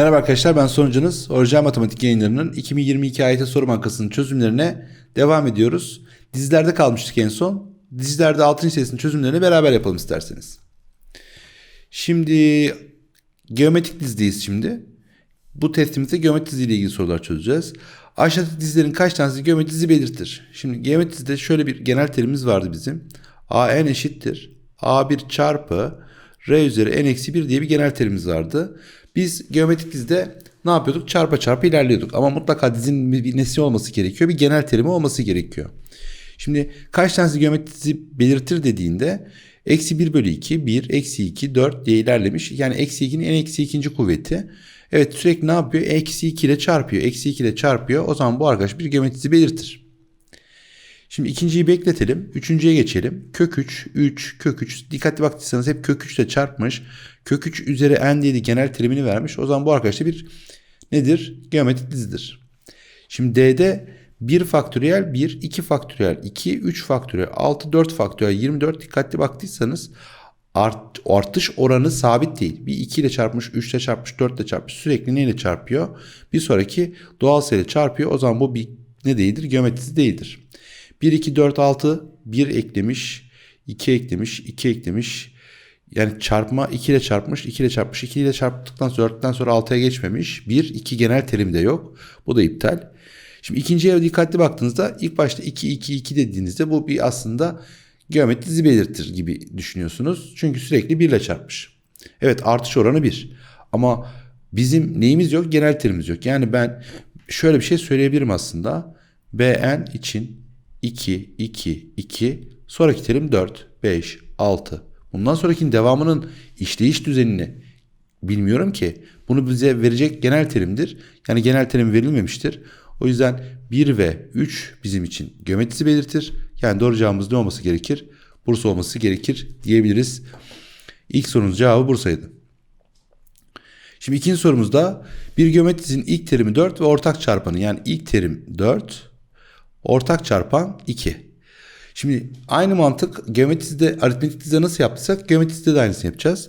Merhaba arkadaşlar ben sonucunuz Orijinal Matematik yayınlarının 2022 AYT soru bankasının çözümlerine devam ediyoruz. Dizilerde kalmıştık en son. Dizilerde 6. sesinin çözümlerini beraber yapalım isterseniz. Şimdi geometrik dizideyiz şimdi. Bu testimizde geometri diziyle ilgili sorular çözeceğiz. Aşağıdaki dizilerin kaç tanesi geometri dizi belirtir? Şimdi geometri dizide şöyle bir genel terimimiz vardı bizim. AN eşittir. A1 çarpı R üzeri N eksi 1 diye bir genel terimimiz vardı. Biz geometrik dizide ne yapıyorduk? Çarpa çarpa ilerliyorduk. Ama mutlaka dizinin bir nesli olması gerekiyor. Bir genel terimi olması gerekiyor. Şimdi kaç tanesi geometrik dizi belirtir dediğinde eksi 1 bölü 2, 1, eksi 2, 4 diye ilerlemiş. Yani eksi 2'nin en eksi ikinci kuvveti. Evet sürekli ne yapıyor? Eksi 2 ile çarpıyor. Eksi 2 ile çarpıyor. O zaman bu arkadaş bir geometrik dizi belirtir. Şimdi ikinciyi bekletelim. Üçüncüye geçelim. Kök 3, 3, kök 3. Dikkatli baktıysanız hep kök 3 ile çarpmış. Kök 3 üzeri n diye de genel terimini vermiş. O zaman bu arkadaşta bir nedir? Geometrik dizidir. Şimdi D'de 1 faktöriyel 1, 2 faktöriyel 2, 3 faktöriyel 6, 4 faktöriyel 24 dikkatli baktıysanız art, artış oranı sabit değil. Bir 2 ile çarpmış, 3 ile çarpmış, 4 ile çarpmış sürekli neyle çarpıyor? Bir sonraki doğal sayıyla çarpıyor. O zaman bu bir ne değildir? Geometrisi değildir. 1, 2, 4, 6 1 eklemiş, 2 eklemiş, 2 eklemiş. Yani çarpma 2 ile çarpmış, 2 ile çarpmış, 2 ile çarptıktan sonra 4'ten sonra 6'ya geçmemiş. 1, 2 genel terim de yok. Bu da iptal. Şimdi ikinciye dikkatli baktığınızda ilk başta 2, 2, 2 dediğinizde bu bir aslında geometri dizi belirtir gibi düşünüyorsunuz. Çünkü sürekli 1 ile çarpmış. Evet artış oranı 1. Ama bizim neyimiz yok? Genel terimimiz yok. Yani ben şöyle bir şey söyleyebilirim aslında. Bn için 2, 2, 2. Sonraki terim 4, 5, 6. Bundan sonrakinin devamının işleyiş düzenini bilmiyorum ki. Bunu bize verecek genel terimdir. Yani genel terim verilmemiştir. O yüzden 1 ve 3 bizim için geometrisi belirtir. Yani doğru cevabımız ne olması gerekir? Bursa olması gerekir diyebiliriz. İlk sorunun cevabı Bursa'ydı. Şimdi ikinci sorumuzda bir geometrisinin ilk terimi 4 ve ortak çarpanı yani ilk terim 4, ortak çarpan 2. Şimdi aynı mantık geometrisinde aritmetik dizide nasıl yaptıysak geometrisinde de aynısını yapacağız.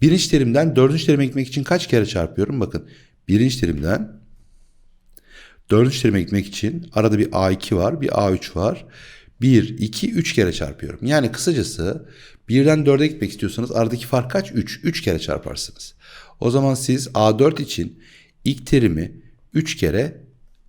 Birinci terimden dördüncü terime gitmek için kaç kere çarpıyorum? Bakın birinci terimden dördüncü terime gitmek için arada bir A2 var bir A3 var. 1, 2, 3 kere çarpıyorum. Yani kısacası birden 4'e gitmek istiyorsanız aradaki fark kaç? 3. 3 kere çarparsınız. O zaman siz A4 için ilk terimi 3 kere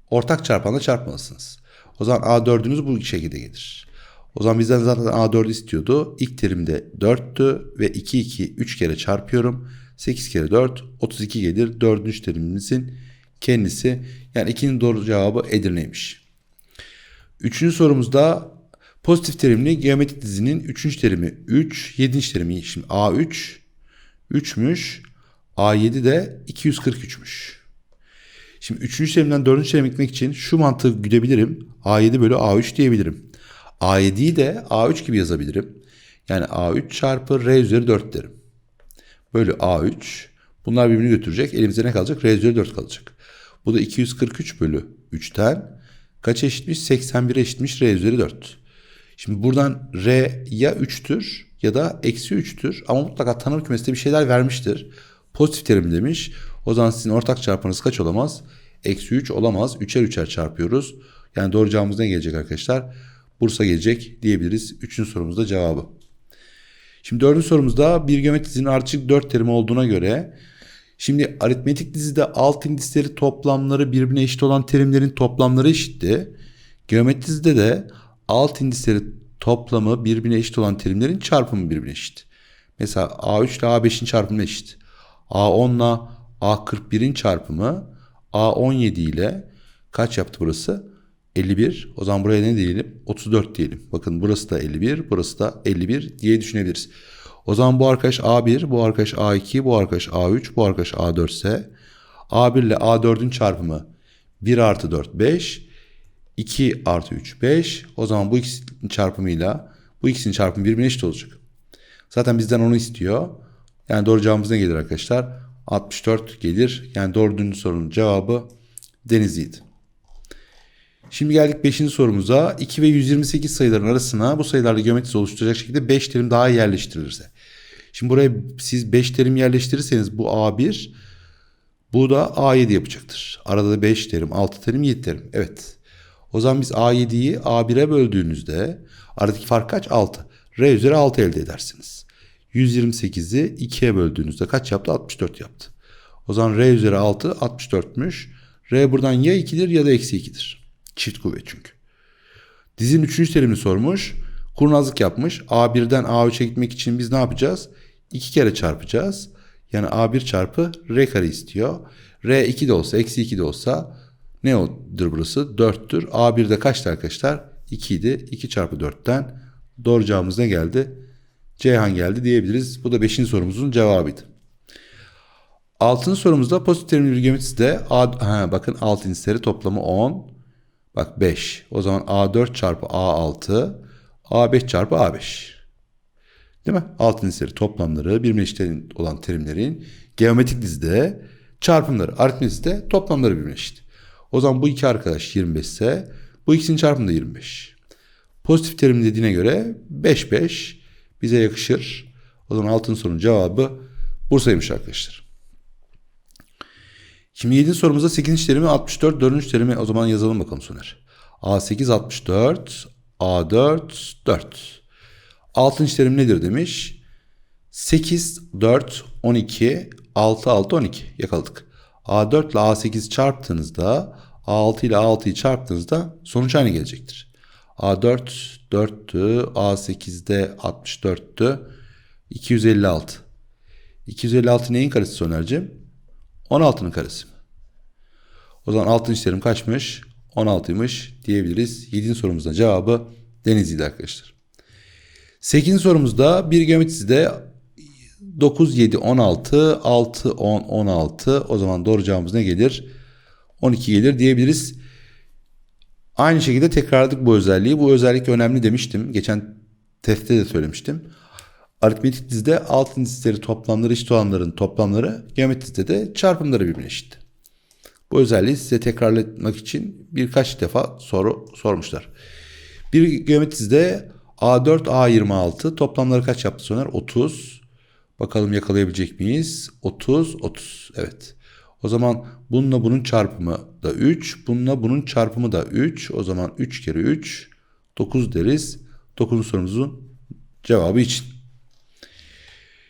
ortak çarpanla çarpmalısınız. O zaman A4'ünüz bu şekilde gelir. O zaman bizden zaten A4 istiyordu. İlk terimde 4'tü ve 2 2 3 kere çarpıyorum. 8 kere 4 32 gelir. Dördüncü terimimizin kendisi. Yani 2'nin doğru cevabı Edirne'ymiş. Üçüncü sorumuzda pozitif terimli geometrik dizinin üçüncü terimi 3, yedinci terimi şimdi A3 3'müş. A7 de 243'müş. Şimdi üçüncü terimden dördüncü terime gitmek için şu mantığı güdebilirim. A7 bölü A3 diyebilirim. A7'yi de A3 gibi yazabilirim. Yani A3 çarpı R üzeri 4 derim. Bölü A3. Bunlar birbirini götürecek. Elimizde ne kalacak? R üzeri 4 kalacak. Bu da 243 bölü 3'ten kaç eşitmiş? 81 eşitmiş R üzeri 4. Şimdi buradan R ya 3'tür ya da eksi 3'tür. Ama mutlaka tanım kümesinde bir şeyler vermiştir. Pozitif terim demiş. O zaman sizin ortak çarpanınız kaç olamaz? Eksi 3 olamaz. 3'er 3'er çarpıyoruz. Yani doğru cevabımız ne gelecek arkadaşlar? Bursa gelecek diyebiliriz. Üçüncü sorumuzda cevabı. Şimdi dördüncü sorumuzda bir geometri dizinin ardışık dört terimi olduğuna göre şimdi aritmetik dizide alt indisleri toplamları birbirine eşit olan terimlerin toplamları eşitti. Geometri dizide de alt indisleri toplamı birbirine eşit olan terimlerin çarpımı birbirine eşit. Mesela A3 ile A5'in çarpımı eşit. A10 ile A41'in çarpımı A17 ile kaç yaptı burası? 51. O zaman buraya ne diyelim? 34 diyelim. Bakın burası da 51, burası da 51 diye düşünebiliriz. O zaman bu arkadaş A1, bu arkadaş A2, bu arkadaş A3, bu arkadaş A4 ise A1 ile A4'ün çarpımı 1 artı 4 5, 2 artı 3 5. O zaman bu ikisinin çarpımıyla bu ikisinin çarpımı birbirine eşit olacak. Zaten bizden onu istiyor. Yani doğru cevabımız ne gelir arkadaşlar? 64 gelir. Yani dördüncü sorunun cevabı Denizli'ydi. Şimdi geldik 5. sorumuza. 2 ve 128 sayıların arasına bu sayılarla geometrisi oluşturacak şekilde 5 terim daha yerleştirilirse. Şimdi buraya siz 5 terim yerleştirirseniz bu A1, Bu da A7 yapacaktır. Arada da 5 terim, 6 terim, 7 terim. Evet. O zaman biz A7'yi A1'e böldüğünüzde aradaki fark kaç? 6. R üzeri 6 elde edersiniz. 128'i 2'ye böldüğünüzde kaç yaptı? 64 yaptı. O zaman R üzeri 6 64'müş. R buradan ya 2'dir ya da eksi 2'dir. Çift kuvvet çünkü. Dizinin 3. terimini sormuş. Kurnazlık yapmış. A1'den A3'e gitmek için biz ne yapacağız? 2 kere çarpacağız. Yani A1 çarpı R kare istiyor. R 2 de olsa eksi 2 de olsa ne odur burası? 4'tür. A1'de kaçtı arkadaşlar? 2 idi. 2 çarpı 4'ten doğru cevabımız ne geldi? Ceyhan geldi diyebiliriz. Bu da 5. sorumuzun cevabıydı. 6. sorumuzda pozitif terimli bir geometrisinde A, ha, bakın 6. seri toplamı 10. Bak 5. O zaman A4 çarpı A6 A5 çarpı A5. Değil mi? 6. seri toplamları birbirine eşit olan terimlerin geometrik dizide çarpımları aritmetik dizide toplamları birbirine eşit. O zaman bu iki arkadaş 25 ise bu ikisinin çarpımı da 25. Pozitif terim dediğine göre 5 5 bize yakışır. O zaman altın sorunun cevabı Bursa'ymış arkadaşlar. Şimdi 7. sorumuzda 8. terimi 64, 4. terimi o zaman yazalım bakalım Soner. A8 64, A4 4. 6. terim nedir demiş. 8, 4, 12, 6, 6, 12 yakaladık. A4 ile A8 çarptığınızda A6 ile A6'yı çarptığınızda sonuç aynı gelecektir. A4 4'tü, A8'de 64'tü, 256. 256 neyin karesi Soner'cim? 16'nın karesi. O zaman 6. terim kaçmış? 16'ymış diyebiliriz. 7. sorumuzda cevabı Denizli'ydi arkadaşlar. 8. sorumuzda bir geometrisinde 9, 7, 16, 6, 10, 16. O zaman doğru cevabımız ne gelir? 12 gelir diyebiliriz. Aynı şekilde tekrarladık bu özelliği. Bu özellik önemli demiştim. Geçen testte de söylemiştim. Aritmetik dizide alt dizleri toplamları eşit olanların toplamları geometrik dizide de çarpımları birbirine eşit. Bu özelliği size tekrarlamak için birkaç defa soru sormuşlar. Bir geometrik dizide A4, A26 toplamları kaç yaptı Soner? 30. Bakalım yakalayabilecek miyiz? 30, 30. Evet. O zaman bununla bunun çarpımı da 3. Bununla bunun çarpımı da 3. O zaman 3 kere 3 9 deriz. 9. sorumuzun cevabı için.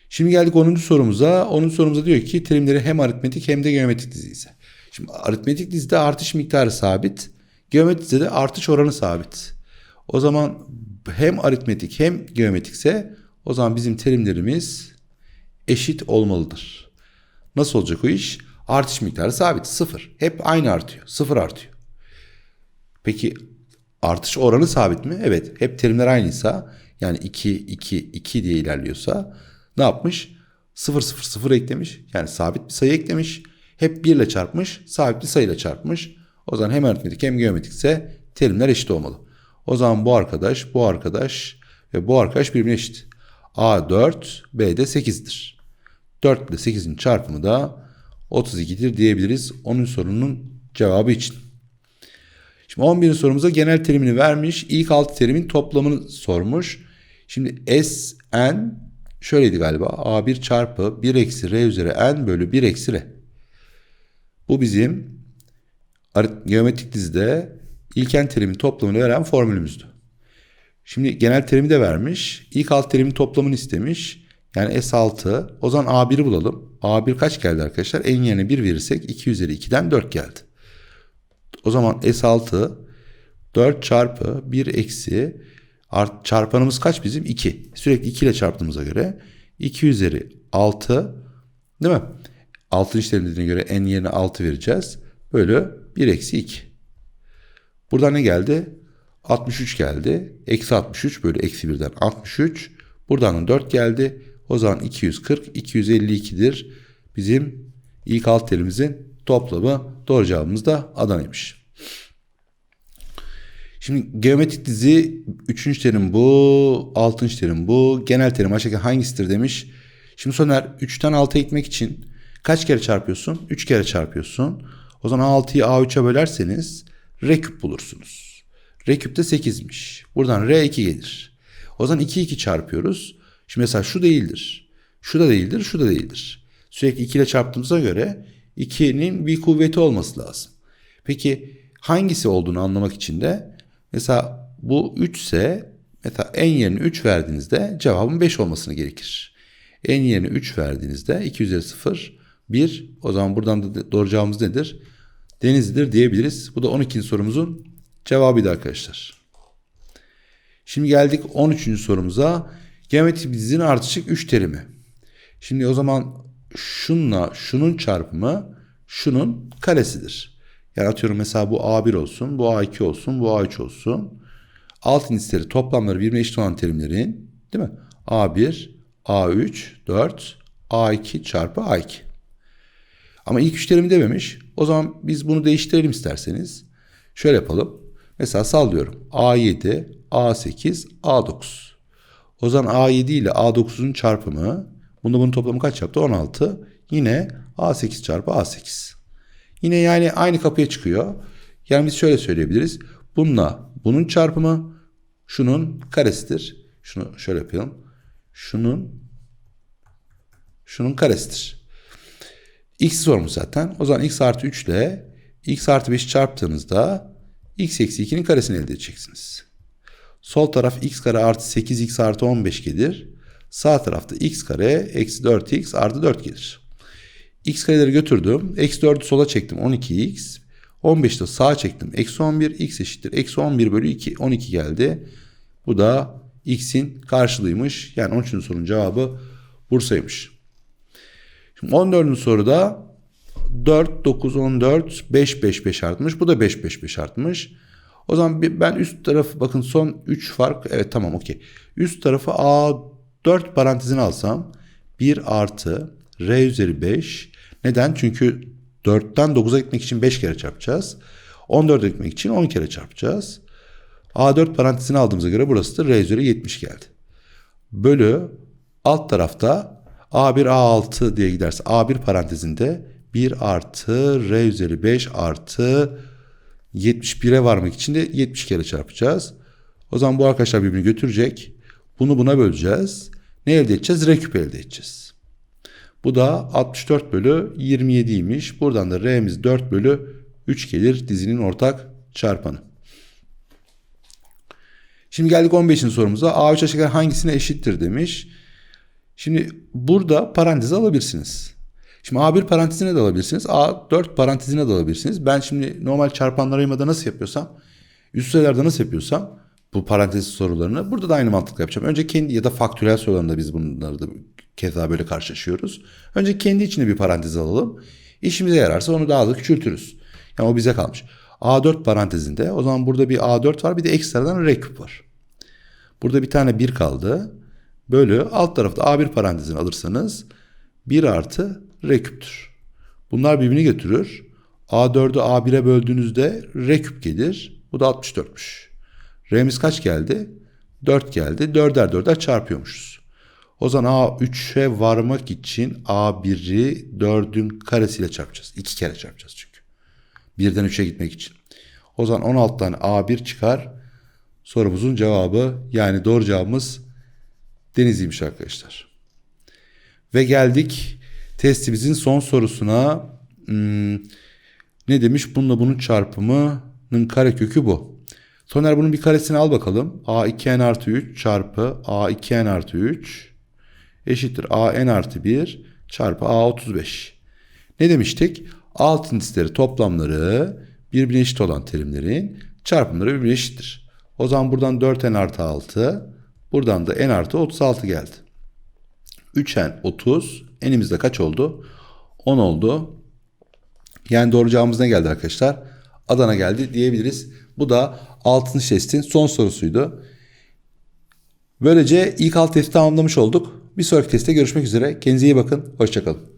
Şimdi geldik 10. sorumuza. 10. sorumuza diyor ki terimleri hem aritmetik hem de geometrik dizi ise. Şimdi aritmetik dizide artış miktarı sabit. Geometrik dizide artış oranı sabit. O zaman hem aritmetik hem geometrikse o zaman bizim terimlerimiz eşit olmalıdır. Nasıl olacak o iş? Artış miktarı sabit. Sıfır. Hep aynı artıyor. Sıfır artıyor. Peki artış oranı sabit mi? Evet. Hep terimler aynıysa yani 2, 2, 2 diye ilerliyorsa ne yapmış? 0, 0, 0 eklemiş. Yani sabit bir sayı eklemiş. Hep 1 ile çarpmış. Sabit bir sayıyla çarpmış. O zaman hem aritmetik hem geometrikse terimler eşit olmalı. O zaman bu arkadaş, bu arkadaş ve bu arkadaş birbirine eşit. A 4, B de 8'dir. 4 ile 8'in çarpımı da 32'dir diyebiliriz. Onun sorunun cevabı için. Şimdi 11. sorumuza genel terimini vermiş. İlk 6 terimin toplamını sormuş. Şimdi S, N şöyleydi galiba. A1 çarpı 1 eksi R üzeri N bölü 1 eksi R. Bu bizim geometrik dizide ilken terimin toplamını veren formülümüzdü. Şimdi genel terimi de vermiş. İlk alt terimin toplamını istemiş. Yani S6. O zaman A1'i bulalım. A1 kaç geldi arkadaşlar? En yerine 1 verirsek 2 üzeri 2'den 4 geldi. O zaman S6 4 çarpı 1 eksi art, çarpanımız kaç bizim? 2. Sürekli 2 ile çarptığımıza göre 2 üzeri 6 değil mi? 6. işlemine göre n yerine 6 vereceğiz. Böyle 1 eksi 2. Buradan ne geldi? 63 geldi. Eksi 63 bölü eksi 1'den 63. Buradan 4 geldi. O zaman 240, 252'dir. Bizim ilk alt terimizin toplamı. Doğru cevabımız da Adana'ymış. Şimdi geometrik dizi 3. terim bu, 6. terim bu. Genel terim aşağıdaki hangisidir demiş. Şimdi Soner 3'ten 6'ya gitmek için kaç kere çarpıyorsun? 3 kere çarpıyorsun. O zaman 6'yı A3'e bölerseniz R küp bulursunuz. R küp de 8'miş. Buradan R 2 gelir. O zaman 2 2 çarpıyoruz. Şimdi mesela şu değildir. Şu da değildir, şu da değildir. Sürekli 2 ile çarptığımıza göre 2'nin bir kuvveti olması lazım. Peki hangisi olduğunu anlamak için de mesela bu 3 ise mesela en yerine 3 verdiğinizde cevabın 5 olmasını gerekir. En yerine 3 verdiğinizde 2 üzeri 0 1 o zaman buradan da doğru cevabımız nedir? Denizli'dir diyebiliriz. Bu da 12. sorumuzun cevabıydı arkadaşlar. Şimdi geldik 13. sorumuza. Geometrik dizinin ardışık 3 terimi. Şimdi o zaman şunla şunun çarpımı şunun karesidir. Yani atıyorum mesela bu A1 olsun, bu A2 olsun, bu A3 olsun. Alt indisleri toplamları birbirine eşit olan terimlerin değil mi? A1, A3, 4, A2 çarpı A2. Ama ilk üç terimi dememiş. O zaman biz bunu değiştirelim isterseniz. Şöyle yapalım. Mesela sallıyorum. A7, A8, A9. O zaman A7 ile A9'un çarpımı, bunda bunun toplamı kaç yaptı? 16. Yine A8 çarpı A8. Yine yani aynı kapıya çıkıyor. Yani biz şöyle söyleyebiliriz. Bununla bunun çarpımı şunun karesidir. Şunu şöyle yapalım. Şunun şunun karesidir. X sormuş zaten. O zaman x artı 3 ile x artı 5 çarptığınızda x eksi 2'nin karesini elde edeceksiniz. Sol taraf x kare artı 8x artı 15 gelir. Sağ tarafta x kare eksi 4x artı 4 gelir. x kareleri götürdüm. Eksi 4'ü sola çektim 12x. 15'i de sağa çektim. Eksi 11 x eşittir. Eksi 11 bölü 2 12 geldi. Bu da x'in karşılığıymış. Yani 13. sorunun cevabı Bursa'ymış. Şimdi 14. soruda 4, 9, 14, 5, 5, 5 artmış. Bu da 5, 5, 5 artmış. O zaman ben üst tarafı bakın son 3 fark. Evet tamam okey. Üst tarafı A4 parantezine alsam 1 artı R üzeri 5. Neden? Çünkü 4'ten 9'a gitmek için 5 kere çarpacağız. 14'e gitmek için 10 kere çarpacağız. A4 parantezine aldığımıza göre burası da R üzeri 70 geldi. Bölü alt tarafta A1 A6 diye giderse A1 parantezinde 1 artı R üzeri 5 artı 71'e varmak için de 70 kere çarpacağız. O zaman bu arkadaşlar birbirini götürecek. Bunu buna böleceğiz. Ne elde edeceğiz? R küp elde edeceğiz. Bu da 64 bölü 27'ymiş. Buradan da R'miz 4 bölü 3 gelir dizinin ortak çarpanı. Şimdi geldik 15. sorumuza. A3 aşağıdakiler hangisine eşittir demiş. Şimdi burada parantezi alabilirsiniz. Şimdi A1 parantezine de alabilirsiniz. A4 parantezine de alabilirsiniz. Ben şimdi normal çarpanlar ayırmada nasıl yapıyorsam, üst sayılarda nasıl yapıyorsam bu parantez sorularını burada da aynı mantıkla yapacağım. Önce kendi ya da faktörel sorularında biz bunları da keza böyle karşılaşıyoruz. Önce kendi içinde bir parantez alalım. İşimize yararsa onu daha da küçültürüz. Yani o bize kalmış. A4 parantezinde o zaman burada bir A4 var bir de ekstradan R var. Burada bir tane 1 kaldı. Bölü alt tarafta A1 parantezini alırsanız 1 artı R küptür. Bunlar birbirini götürür. A4'ü A1'e böldüğünüzde R küp gelir. Bu da 64'müş. R'miz kaç geldi? 4 geldi. 4'er 4'er çarpıyormuşuz. O zaman A3'e varmak için A1'i 4'ün karesiyle çarpacağız. 2 kere çarpacağız çünkü. 1'den 3'e gitmek için. O zaman 16 tane A1 çıkar. Sorumuzun cevabı yani doğru cevabımız Denizli'ymiş arkadaşlar. Ve geldik testimizin son sorusuna. Hmm, ne demiş? Bununla bunun çarpımının karekökü bu. Soner bunun bir karesini al bakalım. A 2n artı 3 çarpı A 2n artı 3 eşittir A n artı 1 çarpı A 35. Ne demiştik? Alt indisleri toplamları birbirine eşit olan terimlerin çarpımları birbirine eşittir. O zaman buradan 4n artı 6 buradan da n artı 36 geldi. 3n 30 n'imizde kaç oldu? 10 oldu. Yani doğru cevabımız ne geldi arkadaşlar? Adana geldi diyebiliriz. Bu da 6. testin son sorusuydu. Böylece ilk alt testi tamamlamış olduk. Bir sonraki testte görüşmek üzere. Kendinize iyi bakın. Hoşçakalın.